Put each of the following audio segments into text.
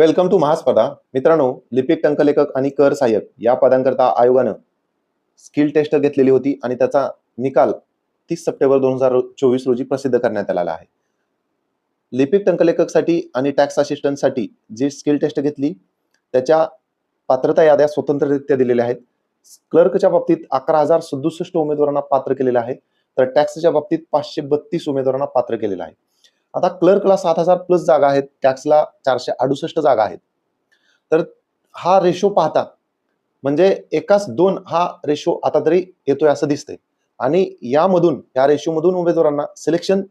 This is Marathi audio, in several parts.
वेलकम टू महास्पर्धा मित्रांनो लिपिक टंकलेखक आणि कर सहाय्यक या पदांकरता आयोगानं स्किल टेस्ट घेतलेली होती आणि त्याचा निकाल तीस सप्टेंबर दोन हजार चोवीस रोजी प्रसिद्ध करण्यात आलेला आहे. लिपिक टंकलेखकसाठी आणि टॅक्स असिस्टंटसाठी जी स्किल टेस्ट घेतली त्याच्या पात्रता याद्या स्वतंत्ररित्या दिलेल्या आहेत. क्लर्कच्या बाबतीत अकरा हजार सदुसष्ट उमेदवारांना पात्र केलेलं आहे. तर टॅक्सच्या बाबतीत पाचशे बत्तीस उमेदवारांना पात्र केलेलं आहे. आता क्लर्कला सात हजार प्लस जागा आहेत टॅक्सला चारशे अडुसष्ट जागा आहेत. तर हा रेशो पाहता म्हणजे एकाच दोन हा रेशो आता तरी येतोय असं दिसतंय. आणि यामधून या रेशोमधून उमेदवारांना सिलेक्शन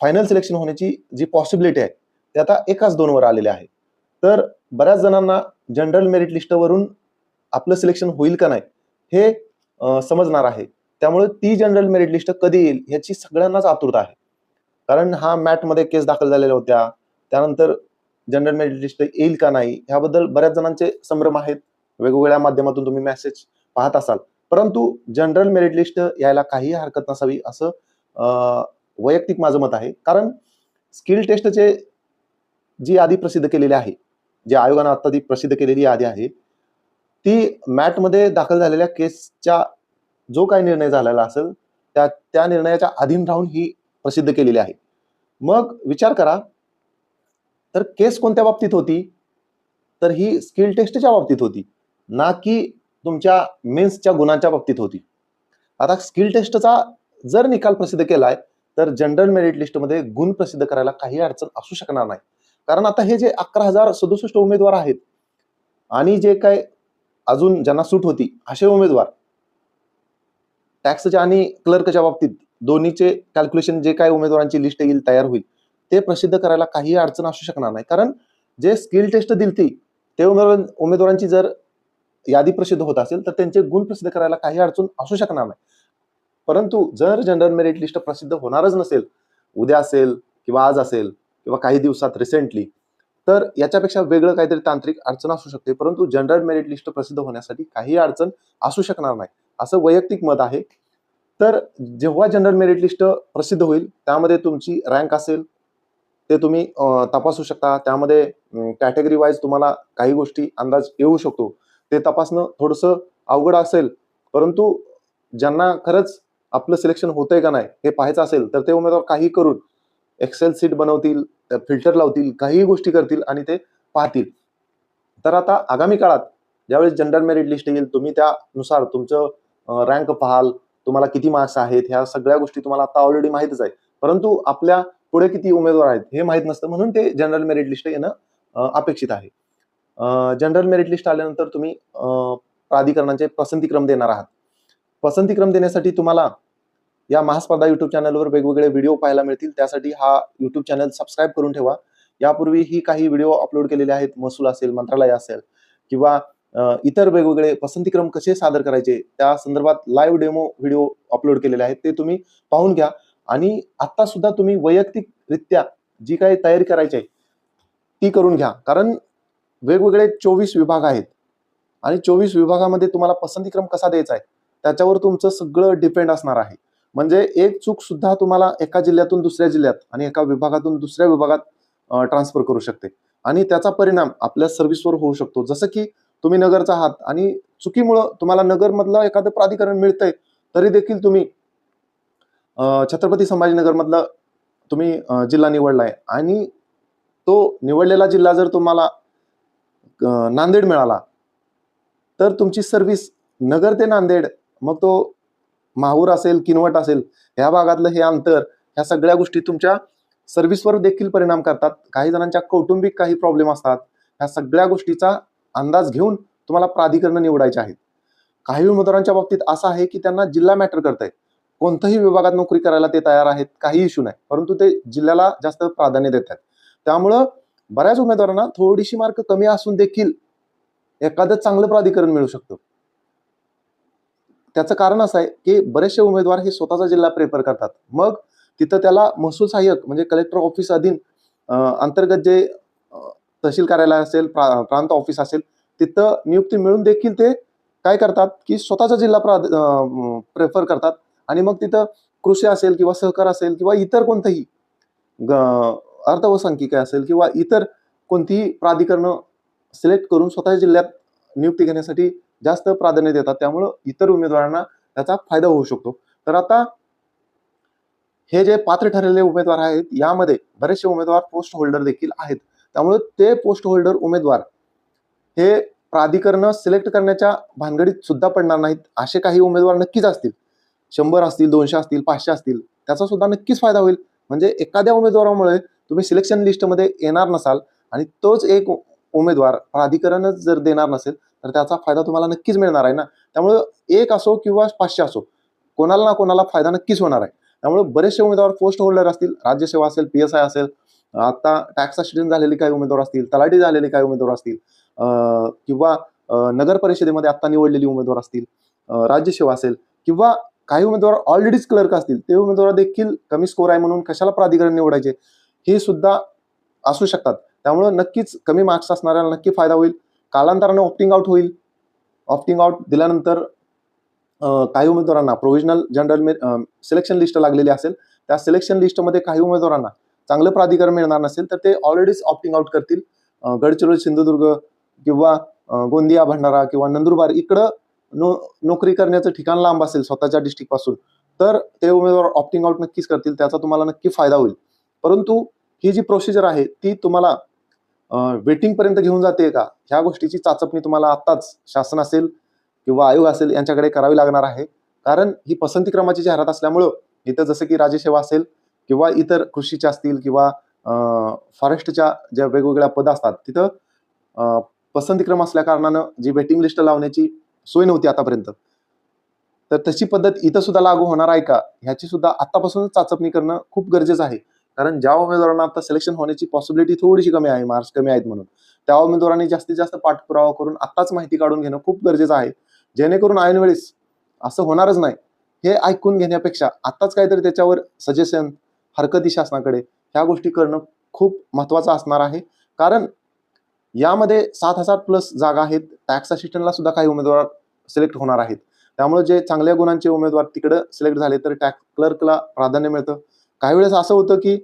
फायनल सिलेक्शन होण्याची जी पॉसिबिलिटी आहे ते आता एकाच दोनवर आलेले आहे. तर बऱ्याच जणांना जनरल मेरिट लिस्टवरून आपलं सिलेक्शन होईल का नाही हे समजणार आहे. त्यामुळे ती जनरल मेरिट लिस्ट कधी येईल ह्याची सगळ्यांनाच आतुरता आहे. कारण हा मॅटमध्ये केस दाखल झालेल्या होत्या. त्यानंतर जनरल मेरिट येईल का नाही ह्याबद्दल बऱ्याच जणांचे संभ्रम आहेत. वेगवेगळ्या माध्यमातून तुम्ही मेसेज पाहत असाल. परंतु जनरल मेरिट लिस्ट यायला काही हरकत नसावी असं वैयक्तिक माझं मत आहे. कारण स्किल टेस्टचे जी यादी प्रसिद्ध केलेली आहे जी आयोगानं आता ती प्रसिद्ध केलेली यादी आहे ती मॅटमध्ये दाखल झालेल्या केसच्या जो काही निर्णय झालेला असेल त्या त्या निर्णयाच्या अधीन राहून ही प्रसिद्ध केलेली आहे. मग विचार करा तर केस कोणत्या बाबतीत होती? तर ही स्किल टेस्टच्या बाबतीत होती ना की तुमच्या मेन्सच्या गुणांच्या बाबतीत होती. आता स्किल टेस्टचा जर निकाल प्रसिद्ध केलाय तर जनरल मेरिट लिस्टमध्ये गुण प्रसिद्ध करायला काही अडचण असू शकणार नाही. कारण आता हे जे अकरा हजार सदुसष्ट उमेदवार आहेत आणि जे काय अजून ज्यांना सूट होती असे उमेदवार टॅक्सच्या आणि क्लर्कच्या बाबतीत दोन्हीचे कॅल्क्युलेशन जे काय उमेदवारांची लिस्ट येईल तयार होईल ते प्रसिद्ध करायला काही अडचण असू शकणार नाही. कारण जे स्किल टेस्ट दिलती ते उमेदवार उमेदवारांची जर यादी प्रसिद्ध होत असेल तर त्यांचे गुण प्रसिद्ध करायला काही अडचण असू शकणार नाही. परंतु जर जनरल मेरिट लिस्ट प्रसिद्ध होणारच नसेल उद्या असेल किंवा आज असेल किंवा काही दिवसात रिसेंटली तर याच्यापेक्षा वेगळं काहीतरी तांत्रिक अडचण असू शकते. परंतु जनरल मेरिट लिस्ट प्रसिद्ध होण्यासाठी काही अडचण असू शकणार नाही. असं वैयक्तिक मत आहे. तर जेव्हा जनरल मेरिट लिस्ट प्रसिद्ध होईल त्यामध्ये तुमची रँक असेल ते तुम्ही तपासू शकता. त्यामध्ये कॅटेगरी वाईज तुम्हाला काही गोष्टी अंदाज येऊ शकतो. ते तपासणं थोडंसं अवघड असेल परंतु ज्यांना खरंच आपलं सिलेक्शन होतंय का नाही हे पाहायचं असेल तर ते उमेदवार काही करून एक्सेल सीट बनवतील फिल्टर लावतील काही गोष्टी करतील आणि ते पाहतील. तर आता आगामी काळात ज्यावेळेस जनरल मेरिट लिस्ट येईल तुम्ही त्यानुसार तुमचं रँक पाहाल तुम्हाला किती मार्क्स आहेत ह्या सगळ्या गोष्टी तुम्हाला आता ऑलरेडी माहितच आहे परंतु आपल्या पुढे किती उमेदवार आहेत हे माहीत नसतं म्हणून ते जनरल मेरिट लिस्ट येणं अपेक्षित आहे. जनरल मेरिट लिस्ट आल्यानंतर तुम्ही प्राधिकरणांचे पसंतीक्रम देणार आहात. पसंतीक्रम देण्यासाठी तुम्हाला या महास्पर्धा युट्यूब चॅनलवर वेगवेगळे व्हिडिओ पाहायला मिळतील. त्यासाठी हा युट्यूब चॅनल सबस्क्राईब करून ठेवा. यापूर्वी ही काही व्हिडिओ अपलोड केलेले आहेत. महसूल असेल मंत्रालय असेल किंवा इतर वेगवेगळे पसंतीक्रम कसे सादर करायचे त्या संदर्भात लाईव्ह डेमो व्हिडिओ अपलोड केलेले आहेत ते तुम्ही पाहून घ्या. आणि आता सुद्धा तुम्ही वैयक्तिकरित्या जी काही तयारी करायची आहे ती करून घ्या. कारण वेगवेगळे चोवीस विभाग आहेत. आणि चोवीस विभागामध्ये तुम्हाला पसंतीक्रम कसा द्यायचा आहे त्याच्यावर तुमचं सगळं डिपेंड असणार आहे. म्हणजे एक चूक सुद्धा तुम्हाला एका जिल्ह्यातून दुसऱ्या जिल्ह्यात आणि एका विभागातून दुसऱ्या विभागात ट्रान्सफर करू शकते. आणि त्याचा परिणाम आपल्या सर्व्हिसवर होऊ शकतो. जसं की तुम्ही नगरचा आहात आणि चुकीमुळं तुम्हाला नगरमधलं एखादं प्राधिकरण मिळतंय तरी देखील तुम्ही छत्रपती संभाजीनगरमधलं तुम्ही जिल्हा निवडलाय. आणि तो निवडलेला जिल्हा जर तुम्हाला नांदेड मिळाला तर तुमची सर्व्हिस नगर ते नांदेड मग तो माहूर असेल किनवट असेल ह्या भागातलं हे अंतर ह्या सगळ्या गोष्टी तुमच्या सर्व्हिसवर देखील परिणाम करतात. काही जणांच्या कौटुंबिक काही प्रॉब्लेम असतात. ह्या सगळ्या गोष्टीचा अंदाज घेऊन तुम्हाला प्राधिकरण निवडायचे आहेत. काही उमेदवारांच्या बाबतीत असं आहे की त्यांना जिल्हा मॅटर करताय कोणत्याही विभागात नोकरी करायला ते तयार आहेत काही इश्यू नाही. परंतु ते जिल्ह्याला जास्त प्राधान्य देत आहेत. त्यामुळं बऱ्याच उमेदवारांना थोडीशी मार्क कमी असून देखील एखादं चांगलं प्राधिकरण मिळू शकतं. त्याचं कारण असं आहे की बरेचसे उमेदवार हे स्वतःचा जिल्हा प्रेफर करतात. मग तिथं त्याला महसूल सहाय्यक म्हणजे कलेक्टर ऑफिस अधीन अंतर्गत जे तहसील कार्यालय असेल प्रा- प्रांत ऑफिस असेल तिथं नियुक्ती मिळून देखील ते काय करतात की स्वतःचा जिल्हा प्रेफर करतात. आणि मग तिथं कृषी असेल किंवा सहकार असेल किंवा इतर कोणतंही ग- अर्थ असेल किंवा इतर कोणतीही प्राधिकरणं सिलेक्ट करून स्वतःच्या जिल्ह्यात नियुक्ती घेण्यासाठी जास्त प्राधान्य देतात. त्यामुळं इतर उमेदवारांना त्याचा फायदा होऊ शकतो. तर आता हे जे पात्र ठरलेले उमेदवार आहेत यामध्ये बरेचसे उमेदवार पोस्ट होल्डर देखील आहेत. त्यामुळे ते पोस्ट होल्डर उमेदवार हे प्राधिकरण सिलेक्ट करण्याच्या भानगडीत सुद्धा पडणार नाहीत असे काही उमेदवार नक्कीच असतील. शंभर असतील दोनशे असतील पाचशे असतील त्याचा सुद्धा नक्कीच फायदा होईल. म्हणजे एखाद्या उमेदवारामुळे तुम्ही सिलेक्शन लिस्टमध्ये येणार नसाल आणि तोच एक उमेदवार प्राधिकरणच जर देणार नसेल तर त्याचा फायदा तुम्हाला नक्कीच मिळणार आहे ना. त्यामुळं एक असो किंवा पाचशे असो कोणाला ना कोणाला फायदा नक्कीच होणार आहे. त्यामुळे बरेचसे उमेदवार पोस्ट होल्डर असतील राज्यसेवा असेल पी एस आय असेल आता टॅक्स असिस्टंट झालेले काही उमेदवार असतील तलाठी झालेले काही उमेदवार असतील किंवा नगर परिषदेमध्ये आता निवडलेली उमेदवार असतील राज्यसेवा असेल किंवा काही उमेदवार ऑलरेडीच क्लर्क असतील ते उमेदवार देखील कमी स्कोर आहे म्हणून कशाला प्राधिकरण निवडायचे? हे सुद्धा असू शकतात. त्यामुळं नक्कीच कमी मार्क्स असणाऱ्याला नक्की फायदा होईल. कालांतराने ऑप्टिंग आउट होईल. ऑप्टिंग आउट दिल्यानंतर काही उमेदवारांना प्रोव्हिजनल जनरल सिलेक्शन लिस्ट लागलेली असेल. त्या सिलेक्शन लिस्टमध्ये काही उमेदवारांना चांगलं प्राधिकरण मिळणार नसेल तर ते ऑलरेडीच ऑप्टिंग आउट करतील. गडचिरोली सिंधुदुर्ग किंवा गोंदिया भंडारा किंवा नंदुरबार इकडं नो नोकरी करण्याचं ठिकाण लांब असेल स्वतःच्या डिस्ट्रिक्टपासून तर ते उमेदवार ऑप्टिंग आउट नक्कीच करतील त्याचा तुम्हाला नक्की फायदा होईल. परंतु ही जी प्रोसिजर आहे ती तुम्हाला वेटिंग पर्यंत घेऊन जाते का? ह्या गोष्टीची चाचपणी तुम्हाला आत्ताच शासन असेल किंवा आयोग असेल यांच्याकडे करावी लागणार आहे. कारण ही पसंती क्रमाची जाहिरात असल्यामुळं इथं जसं की राज्यसेवा असेल किंवा इतर कृषीच्या असतील किंवा फॉरेस्टच्या ज्या वेगवेगळ्या पद असतात तिथं पसंतीक्रम असल्या कारणानं जी वेटिंग लिस्ट लावण्याची सोय नव्हती आतापर्यंत. तर तशी पद्धत इथं सुद्धा लागू होणार आहे का? ह्याची सुद्धा आतापासूनच चाचपणी करणं खूप गरजेचं आहे. कारण ज्या उमेदवारांना आता सिलेक्शन होण्याची पॉसिबिलिटी थोडीशी कमी आहे मार्क्स कमी आहेत म्हणून. त्या उमेदवारांनी जास्तीत जास्त पाठपुरावा करून आत्ताच माहिती काढून घेणं खूप गरजेचं आहे. जेणेकरून ऐन वेळेस असं होणारच नाही. हे ऐकून घेण्यापेक्षा आत्ताच काहीतरी त्याच्यावर सजेशन हरकती शासनाकडे. ह्या गोष्टी करणं खूप महत्वाचं असणार आहे. कारण यामध्ये सात हजार प्लस जागा आहेत. टॅक्स असिस्टंटला सुद्धा काही उमेदवार सिलेक्ट होणार आहेत. त्यामुळे जे चांगल्या गुणांचे उमेदवार तिकडं सिलेक्ट झाले तर टॅक्स क्लर्कला प्राधान्य मिळतं. काही वेळेस असं होतं की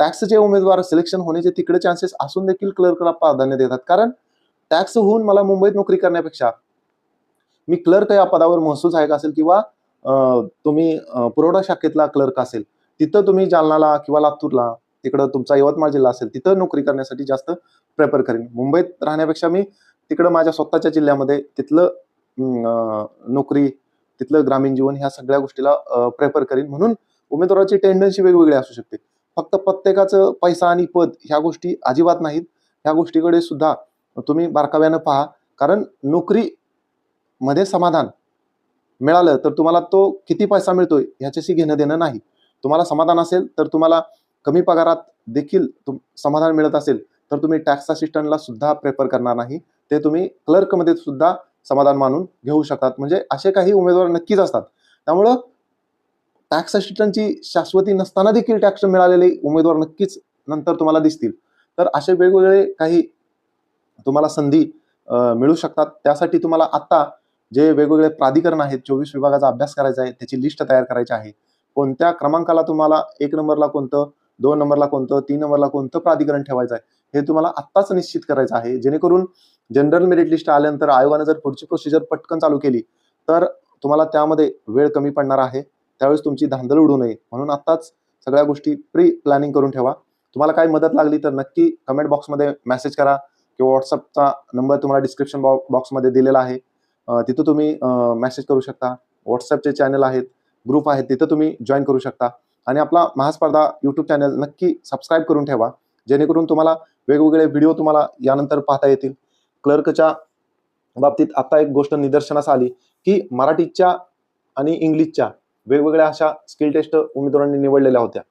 टॅक्सचे उमेदवार सिलेक्शन होण्याचे तिकडे चान्सेस असून देखील क्लर्कला प्राधान्य देतात. कारण टॅक्स होऊन मला मुंबईत नोकरी करण्यापेक्षा मी क्लर्क या पदावर महसूल सहाय्यक असेल किंवा तुम्ही पुरवठा शाखेतला क्लर्क असेल तिथं तुम्ही जालनाला किंवा लातूरला तिकडं तुमचा यवतमाळ जिल्हा असेल तिथं नोकरी करण्यासाठी जास्त प्रेफर करेन. मुंबईत राहण्यापेक्षा मी तिकडं माझ्या स्वतःच्या जिल्ह्यामध्ये तिथलं नोकरी तिथलं ग्रामीण जीवन ह्या सगळ्या गोष्टीला प्रेफर करीन. म्हणून उमेदवाराची टेंडन्सी वेगवेगळी असू शकते. फक्त प्रत्येकाचं पैसा आणि पद ह्या गोष्टी अजिबात नाहीत. ह्या गोष्टीकडे सुद्धा तुम्ही बारकाव्यानं पहा. कारण नोकरी मध्ये समाधान मिळालं तर तुम्हाला तो किती पैसा मिळतोय ह्याच्याशी घेणं देणं नाही. तुम्हाला समाधान असेल तर तुम्हाला कमी पगारात देखील तुम समाधान मिळत असेल तर तुम्ही टॅक्स असिस्टंटला सुद्धा प्रेफर करणार नाही. ते तुम्ही क्लर्कमध्ये सुद्धा समाधान मानून घेऊ शकतात. म्हणजे असे काही उमेदवार नक्कीच असतात. त्यामुळं टॅक्स असिस्टंटची शाश्वती नसताना देखील टॅक्स मिळालेले उमेदवार नक्कीच नंतर तुम्हाला दिसतील. तर असे वेगवेगळे काही तुम्हाला संधी मिळू शकतात. त्यासाठी तुम्हाला आत्ता जे वेगवेगळे प्राधिकरण आहेत चोवीस विभागाचा अभ्यास करायचा आहे त्याची लिस्ट तयार करायची आहे. कोणत्या क्रमांकाला तुम्हाला एक नंबरला कोणतं दोन नंबरला कोणतं तीन नंबरला कोणतं प्राधिकरण ठेवायचं आहे? हे तुम्हाला आत्ताच निश्चित करायचं आहे. जेणेकरून जनरल मेरिट लिस्ट आल्यानंतर आयोगाने जर पुढची प्रोसिजर पटकन चालू केली तर तुम्हाला त्यामध्ये वेळ कमी पडणार आहे. त्यावेळेस तुमची धांदल उडू नये. म्हणून आत्ताच सगळ्या गोष्टी प्री प्लॅनिंग करून ठेवा. तुम्हाला काही मदत लागली तर नक्की कमेंट बॉक्समध्ये मेसेज करा किंवा व्हॉट्सअपचा नंबर तुम्हाला डिस्क्रिप्शन बॉक्समध्ये दिलेला आहे. तिथं तुम्ही मेसेज करू शकता. व्हॉट्सअपचे चॅनल आहेत. ग्रुप आहेत तिथं तुम्ही जॉईन करू शकता. आणि आपला महास्पर्धा यूट्यूब चॅनल नक्की सबस्क्राईब करून ठेवा जेणेकरून तुम्हाला वेगवेगळे व्हिडिओ तुम्हाला यानंतर पाहता येतील. क्लर्कच्या बाबतीत आता एक गोष्ट निदर्शनास आली की मराठीच्या आणि इंग्लिशच्या वेगवेगळ्या अशा स्किल टेस्ट उमेदवारांनी निवडलेल्या होत्या.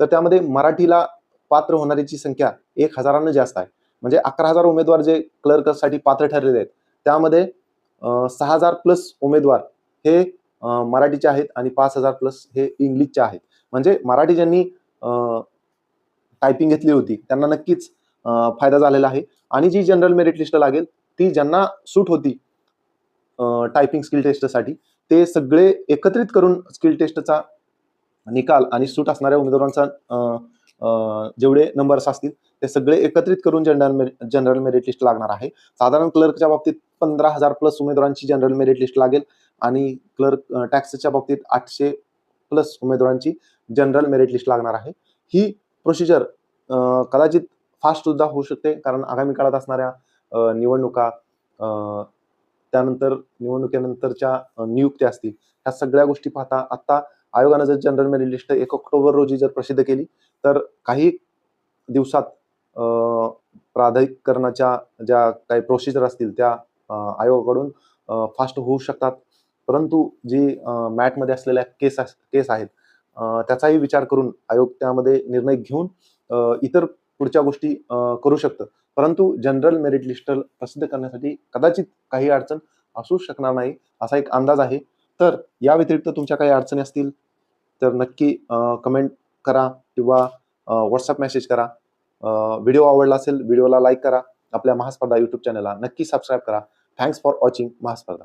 तर त्यामध्ये मराठीला पात्र होणाऱ्याची संख्या एक हजारानं जास्त आहे. म्हणजे अकरा हजार उमेदवार जे क्लर्कसाठी पात्र ठरलेले आहेत त्यामध्ये सहा हजार प्लस उमेदवार हे मराठीचे आहेत आणि पाच हजार प्लस हे इंग्लिशचे आहेत. म्हणजे मराठी ज्यांनी टायपिंग घेतली होती त्यांना नक्कीच फायदा झालेला आहे. आणि जी जनरल मेरिट लिस्ट लागेल ती ज्यांना सूट होती टायपिंग स्किल टेस्टसाठी ते सगळे एकत्रित करून स्किल टेस्टचा निकाल आणि सूट असणाऱ्या उमेदवारांचा जेवढे नंबर्स असतील ते सगळे एकत्रित करून जनरल जनरल मेरिट लिस्ट लागणार आहे. साधारण क्लर्कच्या बाबतीत पंधरा हजार प्लस उमेदवारांची जनरल मेरिट लिस्ट लागेल. आणि क्लर्क टॅक्सच्या बाबतीत आठशे प्लस उमेदवारांची जनरल मेरिट लिस्ट लागणार आहे. ही प्रोसिजर कदाचित फास्ट सुद्धा होऊ शकते कारण आगामी काळात असणाऱ्या निवडणुका त्यानंतर निवडणुकीनंतरच्या नियुक्त्या असतील ह्या सगळ्या गोष्टी पाहता आत्ता आयोगानं जर जनरल मेरिट लिस्ट एक ऑक्टोबर रोजी जर प्रसिद्ध केली तर काही दिवसात प्राधिकरणाच्या ज्या काही प्रोसिजर असतील त्या आयोगाकडून फास्ट होऊ शकतात. परंतु जी मॅटमध्ये असलेल्या केस केस आहेत त्याचाही विचार करून आयोग त्यामध्ये निर्णय घेऊन इतर पुढच्या गोष्टी करू शकतं. परंतु जनरल मेरिट लिस्ट प्रसिद्ध करण्यासाठी कदाचित काही अडचण असू शकणार नाही असा एक अंदाज आहे. तर या व्यतिरिक्त तुमच्या काही अडचणी असतील तर नक्की कमेंट करा किंवा व्हॉट्सअप मेसेज करा. व्हिडिओ आवडला असेल व्हिडिओला लाईक करा. आपल्या महास्पर्धा यूट्यूब चॅनलला नक्की सबस्क्राईब करा. Thanks for watching Mahaspardha.